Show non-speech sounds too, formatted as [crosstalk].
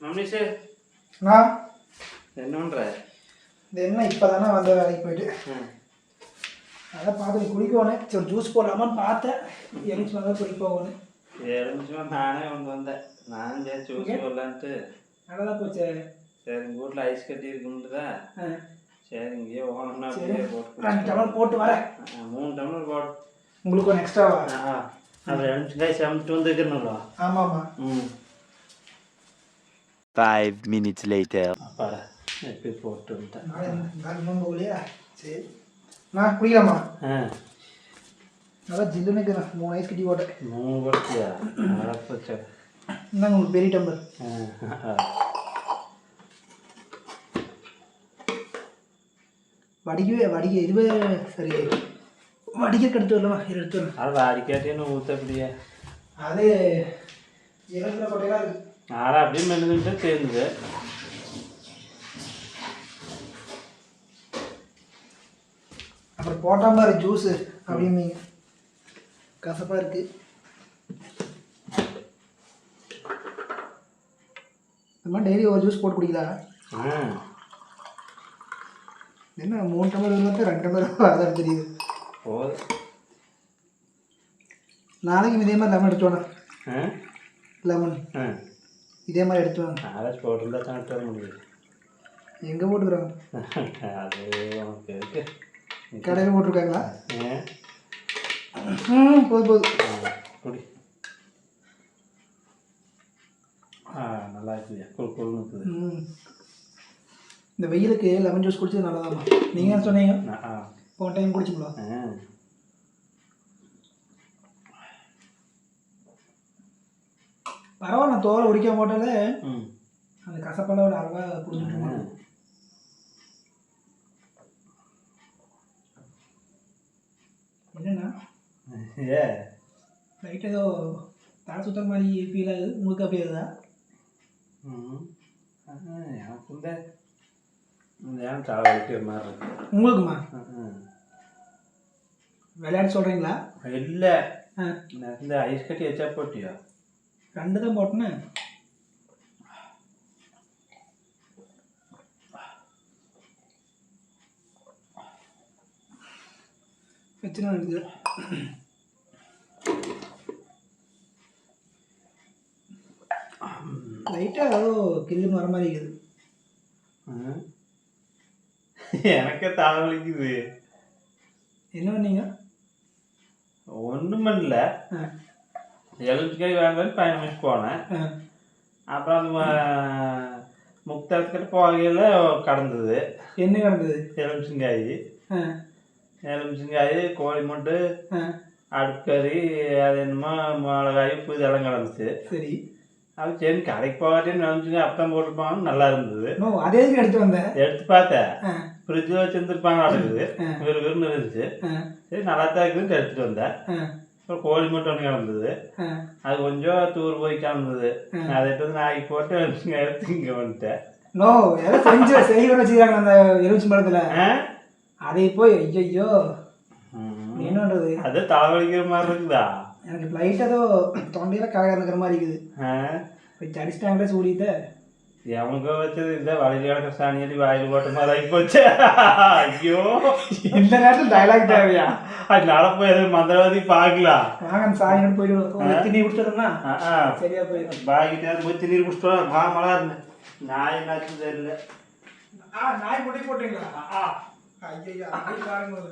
மம்மிஷே நான் என்ன பண்ற? இந்த என்ன இப்போ தானே வந்த வேலைக்கு போயிட்டு. அதான் பார்த்து குடிக்கணும் சரி ஜூஸ் போடலாமான்னு பார்த்தேன். குடிக்க போகணும் ஏழு நிமிஷம் நானே வந்து வந்தேன். நானும் சரி சூஸ் போடலான்ட்டு. நல்லா போச்சு. சரி உங்கள் வீட்டில் ஐஸ் கட்டி இருக்குன்ட்டுதா சரி இங்கேயே சரி. அப்படியே போட்டு ரெண்டு டம்ளர் போட்டு வரேன் மூணு டம்ளர் போடு. உங்களுக்கு ஒன்று எக்ஸ்ட்ராவா ஆ அப்புறம் எழுந்துக்காய் சமைச்சு வந்துருக்கணும்ல ஆமாம் ஆமாம் ம். Five minutes later. அப்பாடா எப்படி போட்டு சரி. நான் குடிக்கலாமா? ஆ. நல்லா ஜில்லுன்னு இருக்கிறேன் மூணு ஐஸ் கட்டி போட்டேன். மூணு போட்டியா அடப்பச்சா இந்தாங்க உங்களுக்கு பெரிய டம்ளர். ஆ வடிக்கவே வடிக்க இதுவே சரி. வடிக்க எடுத்து வரலாமா? எடுத்து வரலாம். அது அடிக்காட்டின்னு ஊற்றப்படியா அது இறங்குற கொட்டையெல்லாம் இருக்கு. நாளை அப்படியே மெல்லுன்ட்டு தெரிஞ்சுது அப்புறம் போட்டால் பாரு ஜூஸு அப்படிம்பீங்க கசப்பாக இருக்கு. இந்த மாதிரி டெய்லி ஒரு ஜூஸ் போட்டு குடிக்கலாம் ஆ. என்ன மூணு டம்ளர் இருந்தால் ரெண்டு டம்ளர் அதான் தெரியுது. போதும். நாளைக்கு இதே மாதிரி லெமன் எடுத்து வாங்க ஆ. லெமன் ஆ. இதே மாதிரி எடுத்து வாங்க. நாளை போட்டிருந்தா தான் எடுத்து வர முடியும். எங்கே போட்டுக்கிறாங்க அது உனக்கு இருக்கு. கடையில் போட்டிருக்காங்களா? ம் போதும் போதும் குடி. ஆ நல்லா இருக்குதுயா. குழு குழுன்னு இருக்குது. ம். இந்த வெயிலுக்கு லெமன் ஜூஸ் குடிச்சது நல்லதாம்மா. நீங்கள் சொன்னீங்க? போன டைம் குடிச்சிங்களா? பரவாயில்ல தோலை உரிக்க போட்டாலே அந்த கசப்பெல்லாம் ஒரு அளவாக புரிஞ்சுட்டு என்னன்னா ஏ. லைட் ஏதோ தலை சுத்தற மாதிரி ஃபீல் ஆகுது. உங்களுக்கு அப்படியே இருக்குதா எனக்கு இந்த ஏன் தலை வலிக்கிற மாதிரி இருக்கு. உங்களுக்குமா. விளையாட்டு சொல்கிறீங்களா இல்லை. இந்த ஐஸ் கட்டி வச்சா போட்டியா? ரெண்டு தான் போட்டேன்னு வச்சுனா இருக்குது லைட்டாக ஏதோ கில்லு வர மாதிரி இருக்குது. எனக்கே தலை வலிக்குது என்ன பண்ணீங்க ஒன்றும் பண்ணல எலுமிச்சிக்காய் வாங்கன்னு பயணம் போனேன் அப்புறம் அந்த ம- முக்தரத்துக்கிட்ட போகையில் கடந்தது என்ன கிடந்தது எலுமிச்சங்காய் எலுமிச்சங்காய் கோழி மொட்டு ஆ அடுப்பறி அது என்னமோ மிளகாய் உப்பு இதெல்லாம் கிடந்துச்சு சரி அது சரி கடைக்கு போகாட்டின்னு நினச்சிங்க அப்பதான் போட்டுருப்பாங்க நல்லா இருந்தது அதே எடுத்து வந்தேன் எடுத்து பார்த்தேன் ஃப்ரிட்ஜில் வச்சுருந்துருப்பாங்க இருக்குது ஆ. வெறு வெறுன்னு இருந்துச்சு சரி நல்லா தான் இருக்குதுன்னு எடுத்துகிட்டு வந்தேன் அப்புறம் கோழி மட்டும் ஒன்று கிடந்தது. அது கொஞ்சம் தூர் போய் கிடந்தது. அதை எடுத்து வந்து நாய்க்கு போட்டு [laughs] எடுத்து இங்கே வந்துட்டேன். நோ ஏதோ செஞ்சு செய்வர வச்சுக்கிறாங்க அந்த எலுமிச்சி மரத்தில்? அதை போய் ஐயோ. என்ன பண்ணுறது அது தலைவலிக்கிற மாதிரி இருக்குதா? எனக்கு லைட் ஏதோ தொண்டையில கலகர இருக்கிற மாதிரி இருக்குது? போய் அடிச்சிட்டாங்களே சூடிட்ட எவனுக்கோ வச்சது இந்த வழியில் கிடக்க சாணியடி வாயில் போட்ட மாதிரி ஆகி போச்சு ஐயோ இந்த நேரத்தில் டயலாக் தேவையா போய் எதுவும் மந்திரவாதி பார்க்கலாம் வாங்க சாயங்காலம் போயிட்டு திணி குடிச்சிட்டோம்னா சரியா போயிடும் பாகிட்டே போய் திணீர் குடிச்சிட்டு மாமலா இருந்தேன் நாய் என்னாச்சும் தெரியல ஆ நாய் முட்டை போட்டீங்களா ஐயோ பாருங்க